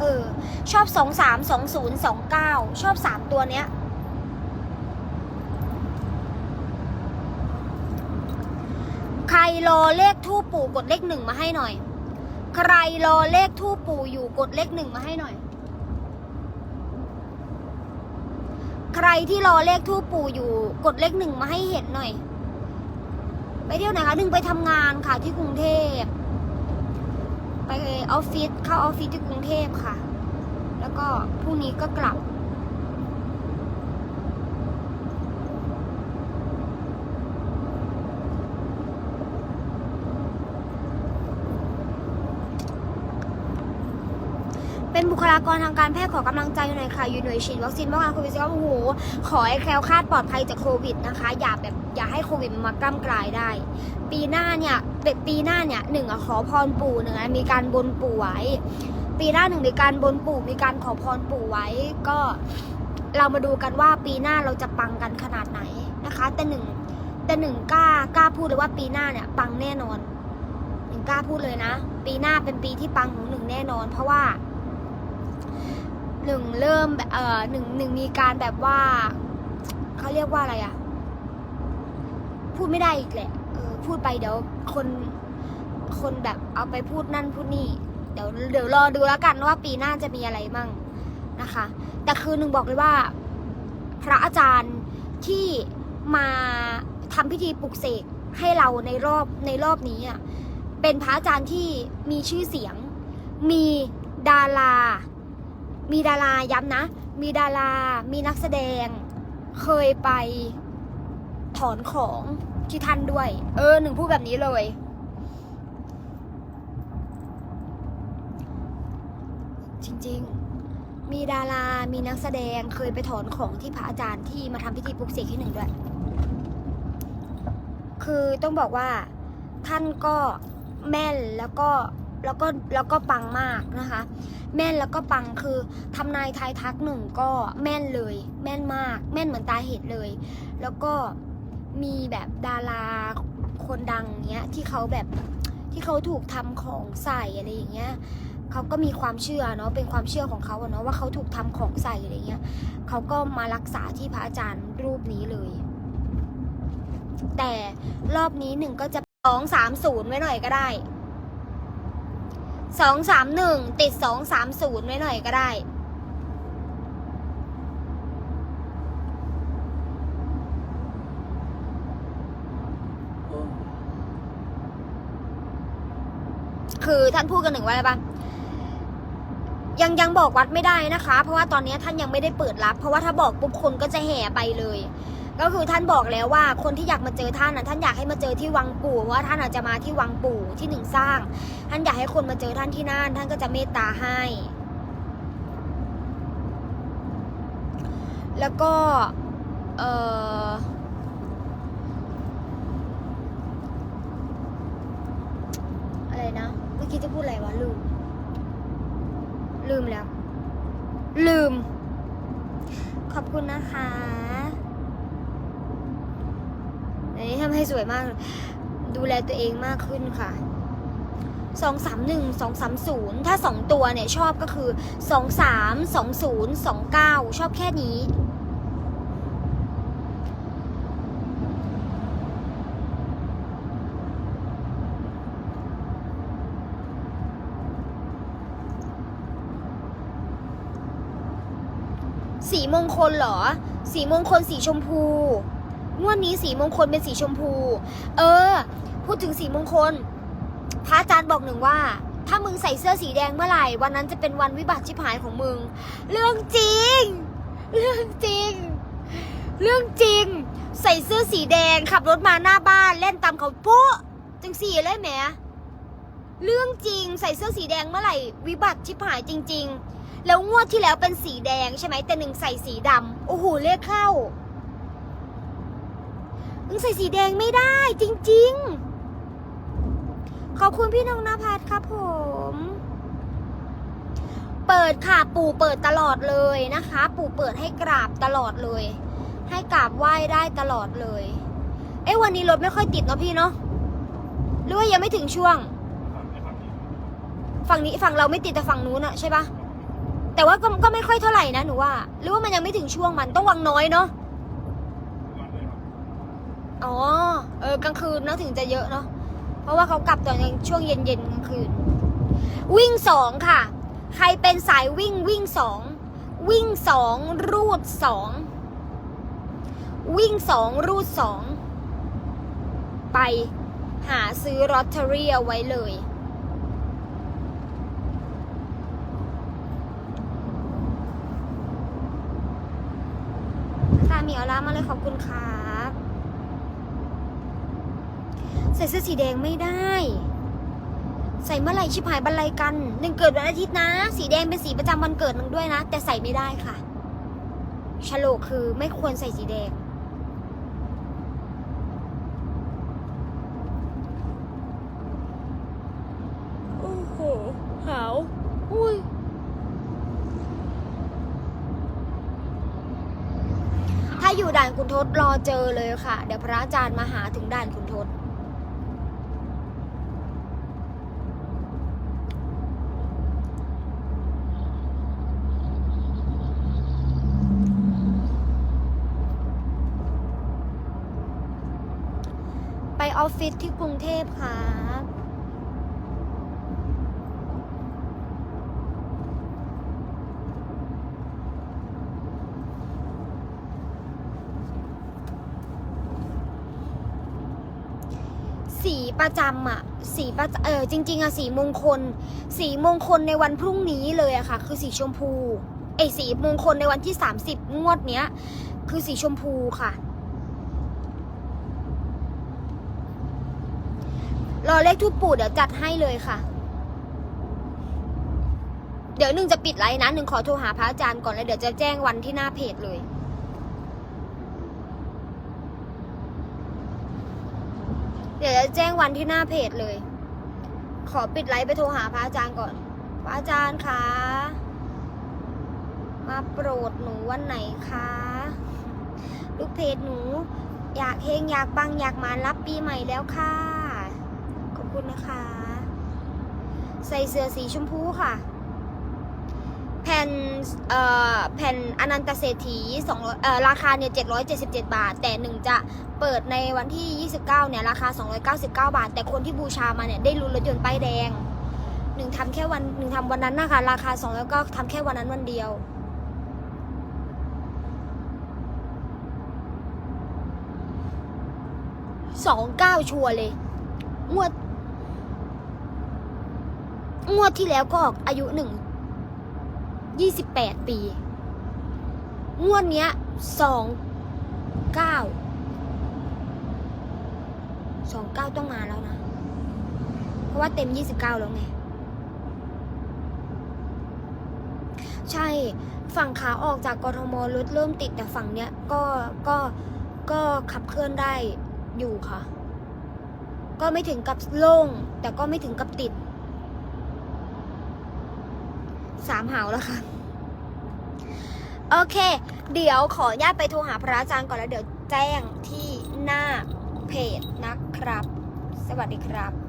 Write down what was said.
เออ ชอบสองสามสองศูนย์สองเก้าชอบสามตัวเนี้ย ใครรอเลขทูปปู่กดเลขหนึ่งมาให้หน่อย ใครรอเลขทูปปู่อยู่กดเลขหนึ่งมาให้หน่อย ใครที่รอเลขทูปปู่อยู่กดเลขหนึ่งมาให้เห็นหน่อย ไปเที่ยวไหนคะหนึ่งไปทำงานค่ะที่กรุงเทพ ไปออฟฟิศเข้าออฟฟิศที่กรุงเทพค่ะ แล้วก็พรุ่งนี้ก็กลับ เป็นบุ คลากรทางการแพทย์ขอกำลังใจหน่อยค่ะ อยู่หน่วยฉีดวัคซีนป้องกันโควิด19โอ้โหขอให้แคล้วคลาดปลอดภัยจากโควิดนะคะ อย่าแบบอย่าให้โควิดมากล้ำกลายได้ ปีหน้าเนี่ยเปปีหน้าเนี่ยหนึ่งอะขอพรปู่หนึ่งอะมีการบนปู่ไว้ ปีหน้าหนึ่งมีการบนปู่มีการขอพรปู่ไว้ก็เรามาดูกันว่าปีหน้าเราจะปังกันขนาดไหนนะคะ แต่หนึ่งแต่หนึ่งกล้ากล้าพูดเลยว่าปีหน้าเนี่ยปังแน่นอนหนึ่งกล้าพูดเลยนะ ปีหน้าเป็นปีที่ปังของหนึ่งแน่นอน เพราะว่า หนึ่งเริ่มเอ่อหนึ่งหนึ่งมีการแบบว่าเขาเรียกว่าอะไรอะพูดไม่ได้อีกแหละเออพูดไปเดี๋ยวคนคนแบบเอาไปพูดนั่นพูดนี่เดี๋ยวเดี๋ยวรอดูแล้วกันว่าปีหน้าจะมีอะไรมั่งนะคะ แต่คือหนึ่งบอกเลยว่า พระอาจารย์ที่มาทำพิธีปลุกเสกให้เราในรอบในรอบนี้อะเป็นพระอาจารย์ที่มีชื่อเสียง มีดารา มีดาราย้ำนะ มีดารา มีนักแสดง เคยไปถอนของที่ท่านด้วย เออหนึ่งพูดแบบนี้เลย จริงๆ มีดารา มีนักแสดงเคยไปถอนของที่พระอาจารย์ที่มาทำพิธีปลุกเสกให้หนึ่งด้วย คือต้องบอกว่าท่านก็แม่นแล้วก็ แล้วก็แล้วก็ปังมากนะคะ แม่นแล้วก็ปังคือทำนายทายทักหนึ่งก็แม่นเลย แม่นมาก แม่นเหมือนตาเห็นเลย แล้วก็มีแบบดาราคนดังเนี้ยที่เขาแบบที่เขาถูกทำของใส่อะไรอย่างเงี้ยเขาก็มีความเชื่อเนาะเป็นความเชื่อของเขาเนาะว่าเขาถูกทำของใส่อะไรเงี้ยเขาก็มารักษาที่พระอาจารย์รูปนี้เลย แต่รอบนี้หนึ่งก็จะสองสามศูนย์ไว้หน่อยก็ได้ สองสามหนึ่งติดสองสามศูนย์ไว้หน่อยก็ได้ คือท่านพูดกันหนึ่งว่าอะไรบ้างยังยังบอกวัดไม่ได้นะคะ เพราะว่าตอนนี้ท่านยังไม่ได้เปิดรับ เพราะว่าถ้าบอกปุ๊บคนก็จะแห่ไปเลย ก็คือท่านบอกแล้วว่าคนที่อยากมาเจอท่านนะท่านอยากให้มาเจอที่วังปู่เพราะว่าท่านอาจจะมาที่วังปู่ที่หนึ่งสร้าง ท่านอยากให้คนมาเจอท่านที่นั่น ท่านก็จะเมตตาให้ แล้วก็เอออะไรนะเมื่อกี้จะพูดอะไรวะลืม ลืมแล้ว ลืม ขอบคุณนะคะ นี้ทำให้สวยมาก ดูแลตัวเองมากขึ้นค่ะสองสามหนึ่งสองสามศูนย์ถ้าสองตัวเนี่ยชอบก็คือสองสามสองศูนย์สองเก้าชอบแค่นี้ สีมงคลเหรอ สีมงคลสีชมพู งวดนี้สีมงคลเป็นสีชมพู เออ พูดถึงสีมงคล พระอาจารย์บอกหนึ่งว่า ถ้ามึงใส่เสื้อสีแดงเมื่อไหร่ วันนั้นจะเป็นวันวิบัติชิบหายของมึง เรื่องจริง เรื่องจริง เรื่องจริง ใส่เสื้อสีแดงขับรถมาหน้าบ้านเล่นตามเขาปุ๊จังสี่เลยแหมเรื่องจริงใส่เสื้อสีแดงเมื่อไหร่ วิบัติชิบหายจริง ๆ แล้วงวดที่แล้วเป็นสีแดงใช่ไหมแต่หนึ่งใส่สีดำโอ้โหเลขเข้า มึงใส่สีแดงไม่ได้จริง ๆ ขอบคุณพี่นงนภัสครับผม เปิดค่ะปู่เปิดตลอดเลยนะคะ ปู่เปิดให้กราบตลอดเลย ให้กราบไหว้ได้ตลอดเลย เอ้วันนี้รถไม่ค่อยติดเนาะพี่เนาะหรือว่ายังไม่ถึงช่วง ฝั่งนี้ฝั่งเราไม่ติดแต่ฝั่งนู้นอะใช่ปะแต่ว่าก็ก็ไม่ค่อยเท่าไหร่นะหนูว่า หรือว่ามันยังไม่ถึงช่วงมันต้องวังน้อยเนาะ อ๋อ เออกลางคืนเนาะถึงจะเยอะเนาะ เพราะว่าเขากลับตอนช่วงเย็นๆกลางคืน วิ่งสองค่ะ ใครเป็นสายวิ่งวิ่งสอง วิ่งสองรูดสอง วิ่งสองรูดสอง ไปหาซื้อลอตเตอรี่เอาไว้เลยตามีออร่ามาเลยขอบคุณครับ ใส่เสื้อสีแดงไม่ได้ ใส่เมื่อไหร่ชิบหายบันไลกันหนึ่งเกิดวันอาทิตย์นะ สีแดงเป็นสีประจำวันเกิดหนึ่งด้วยนะ แต่ใส่ไม่ได้ค่ะฉลกคือไม่ควรใส่สีแดง โอ้โหหาว อุ้ย ถ้าอยู่ด่านคุณทศรอเจอเลยค่ะ เดี๋ยวพระอาจารย์มาหาถึงด่านคุณทศ ออฟฟิศที่กรุงเทพครับสีประจำอะสีประจเออจริง ๆอะสีมงคล สีมงคลในวันพรุ่งนี้เลยอะค่ะ คือสีชมพูไอสีมงคลในวันที่ 30 งวดเนี้ย คือสีชมพูค่ะ รอเลขทูปปูดเดี๋ยวจัดให้เลยค่ะ เดี๋ยวหนึ่งจะปิดไลน์นะหนึ่งขอโทรหาพระอาจารย์ก่อนแล้วเดี๋ยวจะแจ้งวันที่หน้าเพจเลยเดี๋ยวจะแจ้งวันที่หน้าเพจเลย ขอปิดไลฟ์ไปโทรหาพระอาจารย์ก่อน พระอาจารย์คะ มาโปรดหนูวันไหนคะ ลูกเพจหนู อยากเฮงอยากปังอยากมารับปีใหม่แล้วค่ะ คุณนะคะ ใส่เสื้อสีชมพูค่ะ แผ่นเอ่อแผ่นอนันตเศรษฐีสองเอ่อราคาเนี่ย777บเจ็ดบาท แต่หนึ่งจะเปิดในวันที่29เก้าเนี่ยราคา299บเก้าบาท แต่คนที่บูชามาเนี่ยได้ลุ้นรถยนต์ป้ายแดงหนึ่งทำแค่วันหนึ่งทำวันนั้นนะคะ ราคา2แล้วก็ทำแค่วันนั้นวันเดียวสองเก้าชัวร์เลย งวด งวดที่แล้วก็ออกอายุหนึ่งยี่สิบแปดปี งวดเนี้ยสองเก้าสองเก้าต้องมาแล้วนะ เพราะว่าเต็มยี่สิบเก้าแล้วไง ใช่ฝั่งขาออกจากกรทมรถเริ่มติดแต่ฝั่งเนี้ยก็ก็ก็ขับเคลื่อนได้อยู่ค่ะ ก็ไม่ถึงกับโล่งแต่ก็ไม่ถึงกับติด สามหาวแล้วค่ะ โอเค เดี๋ยวขออนุญาตไปโทรหาพระอาจารย์ก่อนแล้วเดี๋ยวแจ้งที่หน้าเพจนะครับ สวัสดีครับ